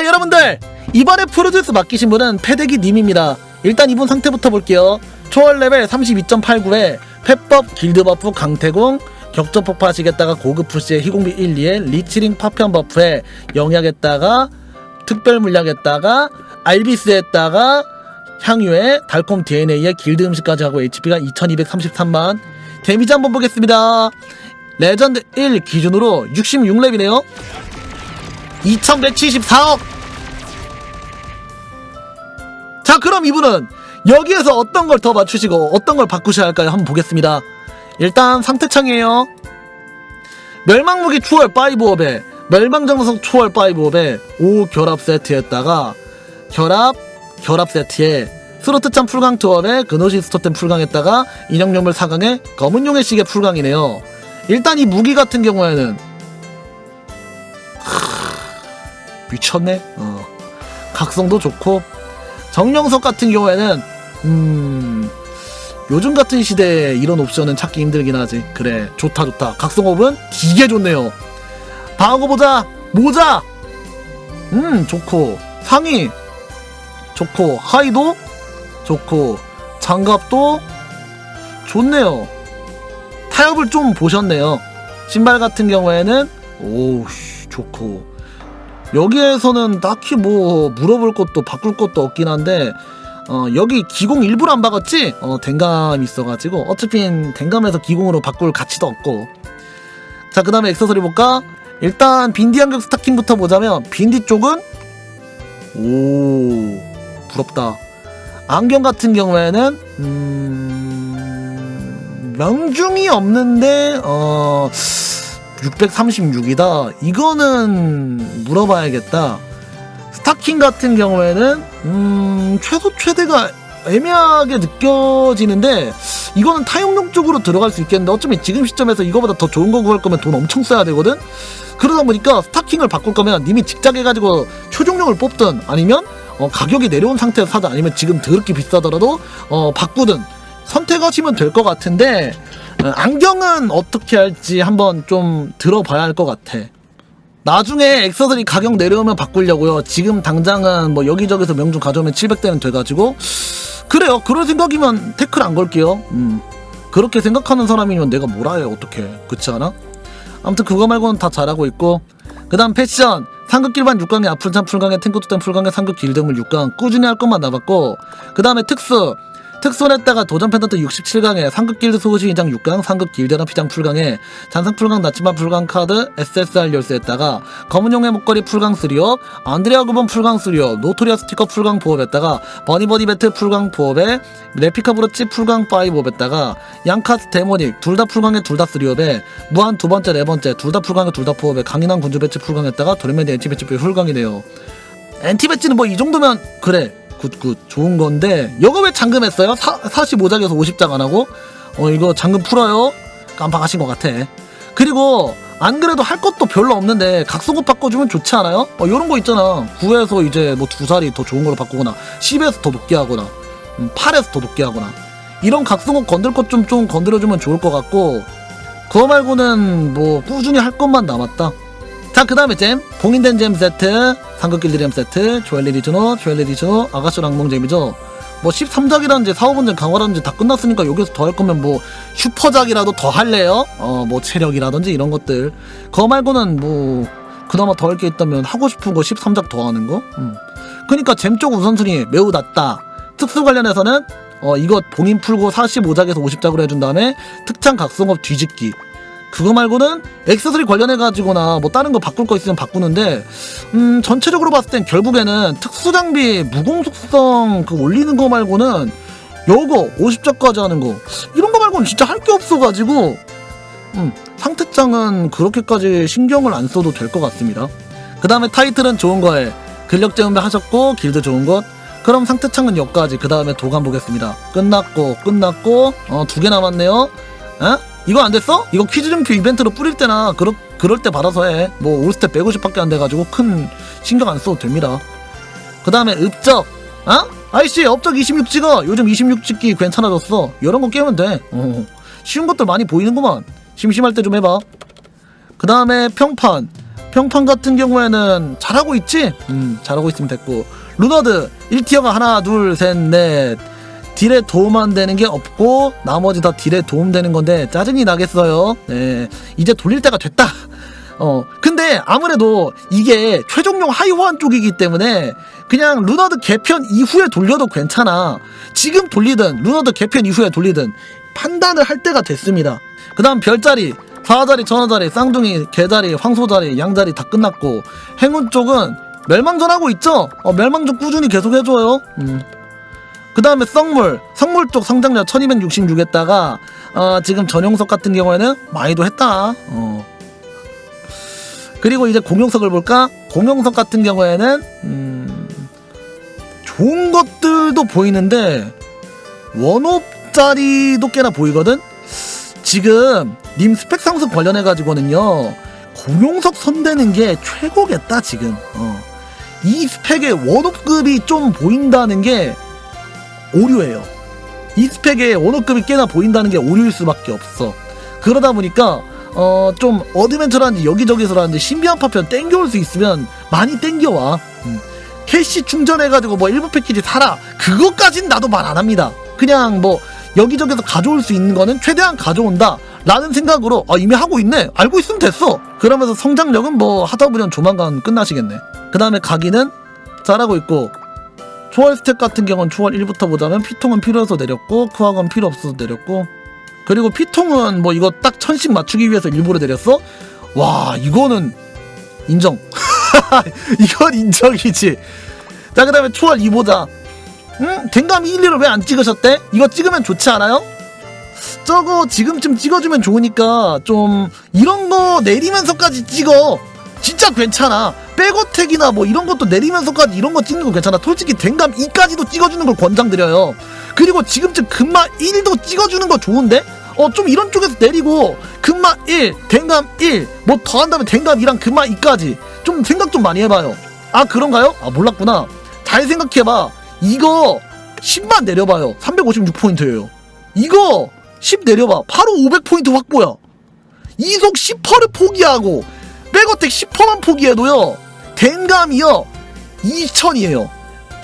자 여러분들. 이번에 프로듀스 맡기신 분은 패대기 님입니다. 일단 이분 상태부터 볼게요. 초월 레벨 32.89에 펫법 길드 버프 강태공 격조 폭파하시겠다가 고급 푸시에 희공비 1, 2에 리치링 파편 버프에 영약에다가 특별 물약에다가 알비스에다가 향유에 달콤 DNA에 길드 음식까지 하고 HP가 2233만. 데미지 한번 보겠습니다. 레전드 1 기준으로 66렙이네요. 2174억 자 그럼 이분은 여기에서 어떤 걸 더 맞추시고 어떤 걸 바꾸셔야 할까요? 한번 보겠습니다. 일단 상태창이에요. 멸망무기 초월 5업에 멸망정석 초월 5업에 5 결합 세트에다가 결합 결합 세트에 스로트참 풀강 투업에 그노시스 토템 풀강에다가 인형용물 4강에 검은용의 시계 풀강이네요. 일단 이 무기 같은 경우에는 하, 미쳤네? 어. 각성도 좋고 정령석 같은 경우에는 음 요즘 같은 시대에 이런 옵션은 찾기 힘들긴 하지. 그래 좋다 좋다. 각성업은 되게 좋네요. 거 보자. 모자! 음 좋고. 상의! 좋고. 하의도? 좋고. 장갑도? 좋네요. 타협을 좀 보셨네요. 신발 같은 경우에는 오우 좋고 여기에서는 딱히 뭐 물어볼 것도 바꿀 것도 없긴 한데 어, 여기 기공 일부러 안 박았지? 어, 댕감 있어가지고 어차피 댕감에서 기공으로 바꿀 가치도 없고 자 그 다음에 액세서리 볼까? 일단 빈디 안경 스타킹부터 보자면 빈디 쪽은 오 부럽다 안경 같은 경우에는 음, 명중이 없는데 어 636이다. 이거는 물어봐야겠다. 스타킹 같은 경우에는 음, 최소 최대가 애매하게 느껴지는데 이거는 타용용 쪽으로 들어갈 수 있겠는데 어쩌면 지금 시점에서 이거보다 더 좋은 거 구할 거면 돈 엄청 써야 되거든? 그러다 보니까 스타킹을 바꿀 거면 님이 직작해가지고 초종용을 뽑든 아니면 어, 가격이 내려온 상태에서 사든 아니면 지금 더럽게 비싸더라도 어, 바꾸든 선택하시면 될 것 같은데 어, 안경은 어떻게 할지 한번 좀 들어봐야 할 것 같아. 나중에 엑서들이 가격 내려오면 바꾸려고요. 지금 당장은 뭐 여기저기서 명중 가져오면 700대는 돼가지고 그래요. 그럴 생각이면 태클 안 걸게요. 음. 그렇게 생각하는 사람이면 내가 뭐라 해 어떻게 그렇지 않아? 아무튼 그거 말고는 다 잘하고 있고 그 다음 패션 상급 길반 6강에 아플참 풀강에 탱크토템 풀강에 상급 길드물 6강 꾸준히 할 것만 남았고 그 다음에 특수 특수했다가 도전 펜던트 67강에 상급 길드 소시인장 6강 상급 길드랑 피장 풀강에 잔상 풀강 나치마 풀강 카드 SSR 열쇠했다가 검은용의 목걸이 풀강 3업 안드레아 구본 풀강 3업 노토리아 스티커 풀강 보업했다가 버니버디 배트 풀강 보업에 레피카 브로치 풀강 5업했다가 양카스 데모닉 둘 다 풀강에 둘다 3업에 무한 두 번째 네 번째 둘 다 풀강에 둘다 포업에 강인한 군주 배치 풀강했다가 도레메디 엔티 배치 풀강이네요. 엔티 배치는 뭐 이 정도면 그래 굿굿 좋은 건데 이거 왜 잠금했어요? 사, 45장에서 50장 안 하고 어 이거 잠금 풀어요 깜빡하신 것 같아 그리고 안 그래도 할 것도 별로 없는데 각성옷 바꿔주면 좋지 않아요? 어 요런 거 있잖아 9에서 이제 뭐 두 살이 더 좋은 걸로 바꾸거나 10에서 더 높게 하거나 음, 8에서 더 높게 하거나 이런 각성옷 건들 것 좀좀 건드려주면 좋을 것 같고 그거 말고는 뭐 꾸준히 할 것만 남았다 자, 그 다음에 잼. 봉인된 잼 세트, 상급 길드램 세트, 조엘리 리즈노, 조엘리 리즈노, 아가쇼 랑몽잼이죠. 뭐 13작이라든지 4, 5번째 강화라든지 다 끝났으니까 여기서 더 할 거면 뭐 슈퍼작이라도 더 할래요? 어, 뭐 체력이라든지 이런 것들. 그거 말고는 뭐 그나마 더 할 게 있다면 하고 싶은 거 13작 더 하는 거? 음. 그니까 잼 쪽 우선순위 매우 낮다. 특수 관련해서는 어, 이거 봉인 풀고 45작에서 50작으로 해준 다음에 특창 각성업 뒤집기. 그거 말고는 액세서리 관련해 가지고나 뭐 다른 거 바꿀 거 있으면 바꾸는데 음 전체적으로 봤을 땐 결국에는 특수 장비 무공 속성 그 올리는 거 말고는 요거 50자까지 하는 거 이런 거 말고는 진짜 할 게 없어 가지고 음 상태장은 그렇게까지 신경을 안 써도 될 것 같습니다. 그 다음에 타이틀은 좋은 거에 근력 재운배 하셨고 길드 좋은 것 그럼 상태창은 여기까지 그 다음에 도감 보겠습니다. 끝났고 끝났고 어 두 개 남았네요. 에? 이거 안 됐어? 이거 퀴즈름표 이벤트로 뿌릴 때나 그럴, 그럴 때 받아서 해. 뭐 올스텝 150밖에 안 돼가지고 큰 신경 안 써도 됩니다. 그 다음에 읍적. 어? 아이씨 업적 26 찍어. 요즘 26 찍기 괜찮아졌어. 이런 거 깨면 돼. 어. 쉬운 것들 많이 보이는구만. 심심할 때 좀 해봐. 그 다음에 평판. 평판 같은 경우에는 잘하고 있지? 음, 잘하고 있으면 됐고. 루너드 1티어가 하나, 둘, 셋, 넷. 딜에 도움 안 되는 게 없고 나머지 다 딜에 도움 되는 건데 짜증이 나겠어요. 네. 이제 돌릴 때가 됐다. 어. 근데 아무래도 이게 최종용 하이호환 쪽이기 때문에 그냥 루너드 개편 이후에 돌려도 괜찮아. 지금 돌리든 루너드 개편 이후에 돌리든 판단을 할 때가 됐습니다. 그 다음 별자리, 사자리, 천하자리, 쌍둥이, 개자리, 황소자리, 양자리 다 끝났고 행운 쪽은 멸망전 하고 있죠? 어, 멸망전 꾸준히 계속 해줘요. 음. 그 다음에 썩물, 썩물 쪽 성장률 1266 했다가 어, 지금 전용석 같은 경우에는 많이도 했다. 어. 그리고 이제 공용석을 볼까? 공용석 같은 경우에는 음, 좋은 것들도 보이는데 원업짜리도 꽤나 보이거든. 지금 님 스펙 상승 관련해 가지고는요 공용석 선대는 게 최고겠다 지금. 어. 이 스펙의 원업급이 좀 보인다는 게 오류예요. 이 스펙의 원업급이 꽤나 보인다는 게 오류일 수밖에 없어. 그러다 보니까 어 좀 어드벤처라든지 여기저기서라든지 신비한 파편 땡겨올 수 있으면 많이 땡겨와. 음. 캐시 충전해가지고 뭐 일부 패키지 사라. 그것까진 나도 말 안 합니다. 그냥 뭐 여기저기서 가져올 수 있는 거는 최대한 가져온다. 라는 생각으로 아 이미 하고 있네. 알고 있으면 됐어. 그러면서 성장력은 뭐 하다 보면 조만간 끝나시겠네. 그 다음에 가기는 잘하고 있고 초월 스택 같은 경우는 초월 1부터 보자면 피통은 필요해서 내렸고 크학은 필요 없어서 내렸고 그리고 피통은 뭐 이거 딱 천씩 맞추기 위해서 일부러 내렸어? 와 이거는 인정 이건 인정이지 자 그 다음에 초월 2 보자 응? 댕감 1, 2를 왜 안 찍으셨대? 이거 찍으면 좋지 않아요? 저거 지금쯤 찍어주면 좋으니까 좀 이런 거 내리면서까지 찍어 진짜 괜찮아. 백어택이나 뭐 이런 것도 내리면서까지 이런 거 찍는 거 괜찮아. 솔직히 댕감 2까지도 찍어주는 걸 권장드려요. 그리고 지금쯤 금마 1도 찍어주는 거 좋은데? 어 좀 이런 쪽에서 내리고 금마 1 댕감 1 뭐 더 한다면 댕감 2랑 금마 2까지 좀 생각 좀 많이 해봐요. 아 그런가요? 아 몰랐구나. 잘 생각해봐. 이거 10만 내려봐요. 356포인트예요. 이거 10 내려봐. 바로 500포인트 확보야. 이속 10%를 포기하고 백어택 10%만 포기해도요 댕감이요 2000이에요.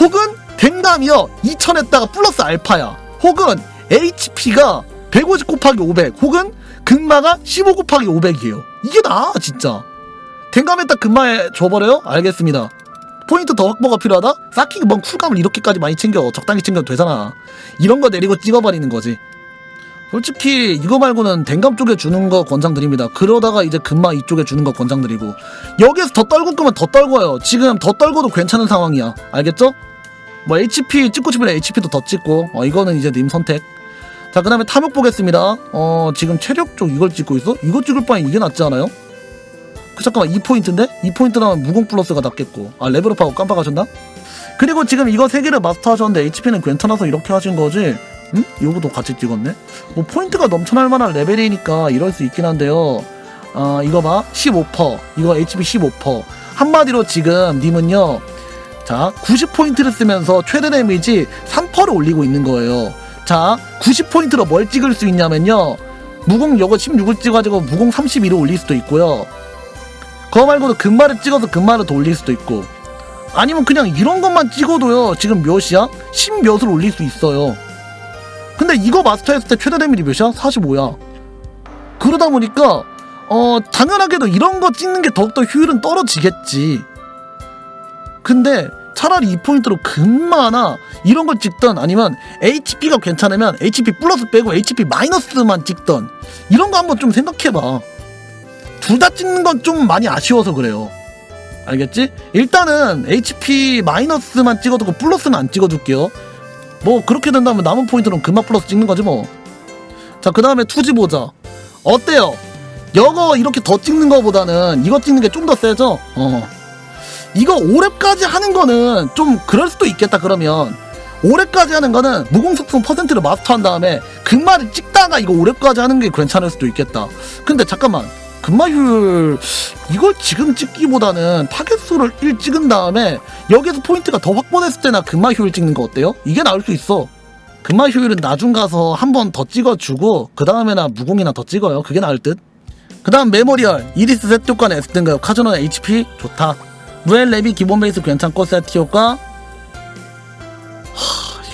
혹은 댕감이요 2000에다가 플러스 알파야. 혹은 HP가 150 곱하기 500 혹은 금마가 15 곱하기 500이에요. 이게 나아 진짜. 댕감에다 금마에 줘버려요? 알겠습니다. 포인트 더 확보가 필요하다? 쌓기 뭔 쿨감을 이렇게까지 많이 챙겨 적당히 챙겨도 되잖아. 이런 거 내리고 찍어버리는 거지 솔직히 이거 말고는 댕감 쪽에 주는 거 권장드립니다. 그러다가 이제 금마 이쪽에 주는 거 권장드리고 여기에서 더 떨굴 거면 더 떨궈요. 지금 더 떨궈도 괜찮은 상황이야. 알겠죠? 뭐 HP 찍고 싶으면 HP도 더 찍고 어, 이거는 이제 님 선택. 자 그다음에 탐욕 보겠습니다. 어 지금 체력 쪽 이걸 찍고 있어? 이거 찍을 바엔 이게 낫지 않아요? 그 잠깐만 2포인트인데? 2포인트 나면 무공 플러스가 낫겠고 아 레벨업하고 깜빡하셨나? 그리고 지금 이거 세 개를 마스터 하셨는데 HP는 괜찮아서 이렇게 하신 거지 응? 이거도 같이 찍었네? 뭐 포인트가 넘쳐날 만한 레벨이니까 이럴 수 있긴 한데요. 어, 이거 봐. 15%. 이거 HP 15%. 한마디로 지금 님은요. 자, 90포인트를 쓰면서 최대 데미지 3%를 올리고 있는 거예요. 자, 90포인트로 뭘 찍을 수 있냐면요. 무공 요거 16을 찍어가지고 무공 32로 올릴 수도 있고요. 그거 말고도 금마를 찍어서 금마를 더 올릴 수도 있고. 아니면 그냥 이런 것만 찍어도요. 지금 몇이야? 10몇을 올릴 수 있어요. 근데 이거 마스터 했을 때 최대 데미지 몇이야? 45야. 그러다 보니까 어 당연하게도 이런 거 찍는 게 더욱더 효율은 떨어지겠지. 근데 차라리 이 포인트로 금마나 이런 걸 찍던 아니면 HP가 괜찮으면 HP 플러스 빼고 HP 마이너스만 찍던 이런 거 한번 좀 생각해봐. 둘 다 찍는 건 좀 많이 아쉬워서 그래요. 알겠지? 일단은 HP 마이너스만 찍어두고 플러스는 안 찍어줄게요. 뭐 그렇게 된다면 남은 포인트는 금마 플러스 찍는 거지 뭐. 자, 그 다음에 투지 보자. 어때요? 이거 이렇게 더 찍는 거보다는 이거 찍는 게 좀 더 세죠? 어. 이거 5렙까지 하는 거는 좀 그럴 수도 있겠다 그러면 5렙까지 하는 거는 무공속성 퍼센트를 마스터한 다음에 금마를 찍다가 이거 5렙까지 하는 게 괜찮을 수도 있겠다. 근데 잠깐만. 금마 효율 이걸 지금 찍기보다는 타겟 수를 1 찍은 다음에 여기서 포인트가 더 확보됐을 때나 금마 효율 찍는 거 어때요? 이게 나을 수 있어. 금마 효율은 나중 가서 한 번 더 찍어주고 그 다음에나 무공이나 더 찍어요. 그게 나을 듯. 그 다음 메모리얼 이리스 세트 효과는 S등급 카즈노 HP 좋다 무엘 랩이 기본 베이스 괜찮고 세트 효과 하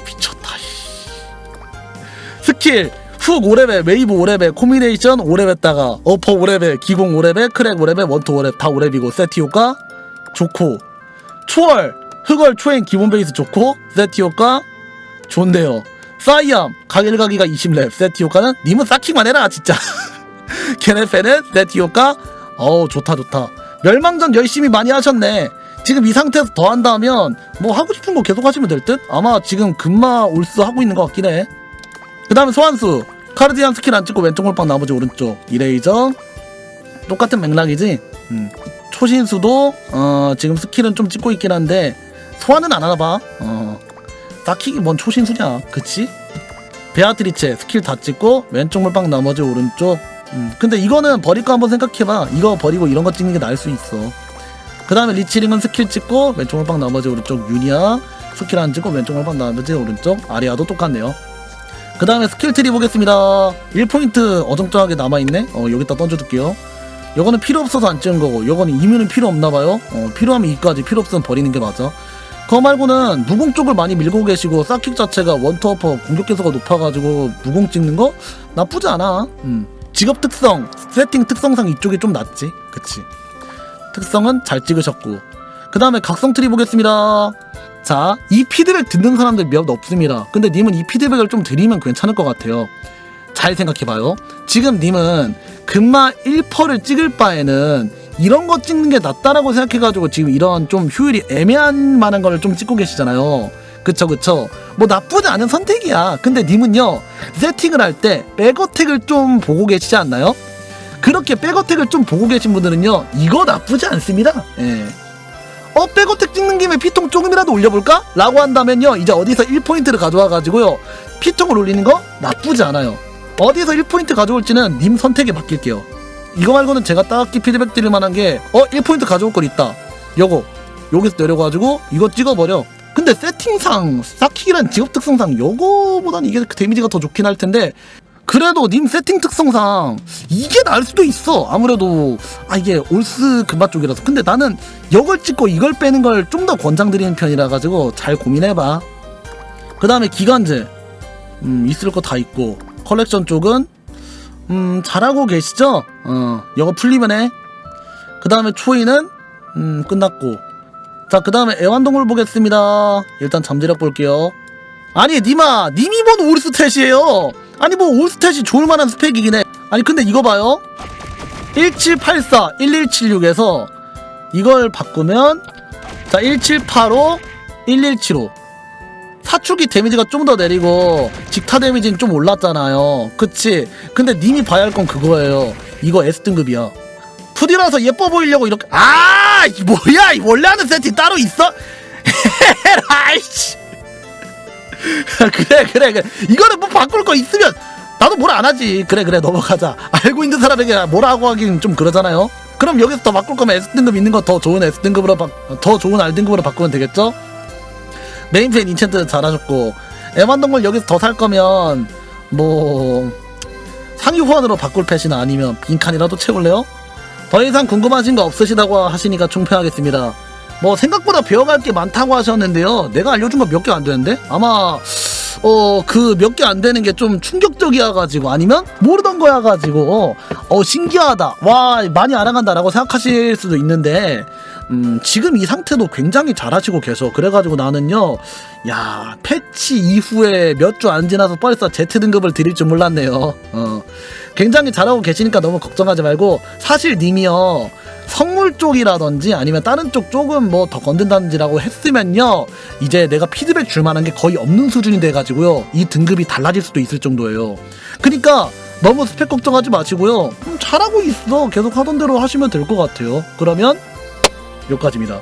미쳤다 씨. 스킬 훅 5레벨 웨이브 5레벨 코미네이션 5레벨다가 어퍼 5레벨 기공 5레벨 크랙 5레벨 원투 5레벨 다 5레벨이고 세트 효과 좋고 초월 흑월 초행 기본 베이스 좋고 세트 효과 좋은데요. 사이암 가길가기가 20렙. 세트 효과는 님은 쌓기만 해라 진짜. 케네페는 세트 효과 어우 좋다 좋다. 멸망전 열심히 많이 하셨네. 지금 이 상태에서 더 한다면 뭐 하고 싶은 거 계속 하시면 될 듯? 아마 지금 금마 올스 하고 있는 것 같긴 해. 그 다음에 소환수. 카르디안 스킬 안 찍고 왼쪽 몰빵 나머지 오른쪽. 이레이저. 똑같은 맥락이지? 음. 초신수도, 어, 지금 스킬은 좀 찍고 있긴 한데, 소환은 안 하나 봐. 어. 딱히 뭔 초신수냐. 그치? 베아트리체 스킬 다 찍고, 왼쪽 몰빵 나머지 오른쪽. 음. 근데 이거는 버릴 거 한번 생각해봐. 이거 버리고 이런 거 찍는 게 나을 수 있어. 그 다음에 리치링은 스킬 찍고 왼쪽 몰빵 나머지 오른쪽 유니아 스킬 안 찍고 왼쪽 몰빵 나머지 오른쪽 아리아도 똑같네요 그 다음에 스킬 트리 보겠습니다. 1포인트 어정쩡하게 남아있네. 어 여기다 던져둘게요. 요거는 필요 없어서 안 찍은 거고 요거는 이면은 필요 없나봐요. 어 필요하면 이까지 필요 없으면 버리는 게 맞아. 그거 말고는 무공 쪽을 많이 밀고 계시고 싹킥 자체가 원터퍼 공격 계수가 높아가지고 무공 찍는 거 나쁘지 않아. 음. 직업 특성 세팅 특성상 이쪽이 좀 낫지. 그치? 특성은 잘 찍으셨고. 그 다음에 각성 트리 보겠습니다 자 이 피드백 듣는 사람들 몇 없습니다. 근데 님은 이 피드백을 좀 드리면 괜찮을 것 같아요. 잘 생각해봐요. 지금 님은 금마 1퍼를 찍을 바에는 이런 거 찍는 게 낫다라고 생각해가지고 지금 이런 좀 효율이 애매한 만한 거를 좀 찍고 계시잖아요. 그쵸 그쵸? 뭐 나쁘지 않은 선택이야. 근데 님은요 세팅을 할 때 백어택을 좀 보고 계시지 않나요? 그렇게 백어택을 좀 보고 계신 분들은요 이거 나쁘지 않습니다. 예. 어 백어택 찍는 김에 피통 조금이라도 올려볼까? 라고 한다면요 이제 어디서 1포인트를 가져와 가지고요. 피통을 올리는 거 나쁘지 않아요. 어디서 1포인트 가져올지는 님 선택에 맡길게요. 이거 말고는 제가 딱히 피드백 드릴 만한 게 어 1포인트 가져올 걸 있다. 요거. 여기서 내려가지고 이거 찍어버려. 근데 세팅상 사킥이란 직업 특성상 요거보단 이게 그 데미지가 더 좋긴 할 텐데 그래도 님 세팅 특성상 이게 나을 수도 있어. 아무래도 아 이게 올스 금바 쪽이라서. 근데 나는 이걸 찍고 이걸 빼는 걸 좀 더 권장드리는 편이라 가지고 잘 고민해봐. 그 다음에 기간제. 음 있을 거 다 있고. 컬렉션 쪽은 음 잘하고 계시죠? 어 이거 풀리면 해 그 다음에 초이는 음 끝났고. 자 그 다음에 애완동물 보겠습니다. 일단 잠재력 볼게요. 아니 니마 님이 뭔 올스 탯이에요 아니 뭐 올스탯이 좋을 만한 스펙이긴 해. 아니 근데 이거 봐요. 1784 1176에서 이걸 바꾸면 자 1785 1175 사축이 데미지가 좀 더 내리고 직타 데미지는 좀 올랐잖아요. 그치? 근데 님이 봐야 할 건 그거예요. 이거 S등급이야. 푸디라서 예뻐 보이려고 이렇게 아! 이 뭐야? 이 원래 하는 세팅 따로 있어? 아이씨 그래 그래 그래 이거는 뭐 바꿀 거 있으면 나도 뭘 안 하지 그래 그래 넘어가자 알고 있는 사람에게 뭐라고 하긴 좀 그러잖아요 그럼 여기서 더 바꿀 거면 S등급 있는 거 더 좋은 S등급으로 바, 더 좋은 R등급으로 바꾸면 되겠죠? 메인펜 인챈트 잘하셨고 애완동물 여기서 더 살 거면 뭐 상위 후원으로 바꿀 펫이나 아니면 빈칸이라도 채울래요? 더 이상 궁금하신 거 없으시다고 하시니까 총평하겠습니다. 뭐 생각보다 배워갈 게 많다고 하셨는데요. 내가 알려준 거 몇 개 안 되는데? 아마 어 그 몇 개 안 되는 게 좀 충격적이어 가지고 아니면 모르던 거야 가지고 어 신기하다. 와 많이 알아간다라고 생각하실 수도 있는데 음 지금 이 상태도 굉장히 잘하시고 계셔. 그래가지고 나는요 야 패치 이후에 몇 주 안 지나서 벌써 Z 등급을 드릴 줄 몰랐네요. 어 굉장히 잘하고 계시니까 너무 걱정하지 말고 사실 님이요 성물 쪽이라든지 아니면 다른 쪽 조금 뭐 더 건든다든지라고 했으면요. 이제 내가 피드백 줄 만한 게 거의 없는 수준이 돼가지고요. 이 등급이 달라질 수도 있을 정도예요. 그러니까 너무 스펙 걱정하지 마시고요. 음, 잘하고 있어. 계속 하던 대로 하시면 될 것 같아요. 그러면 여기까지입니다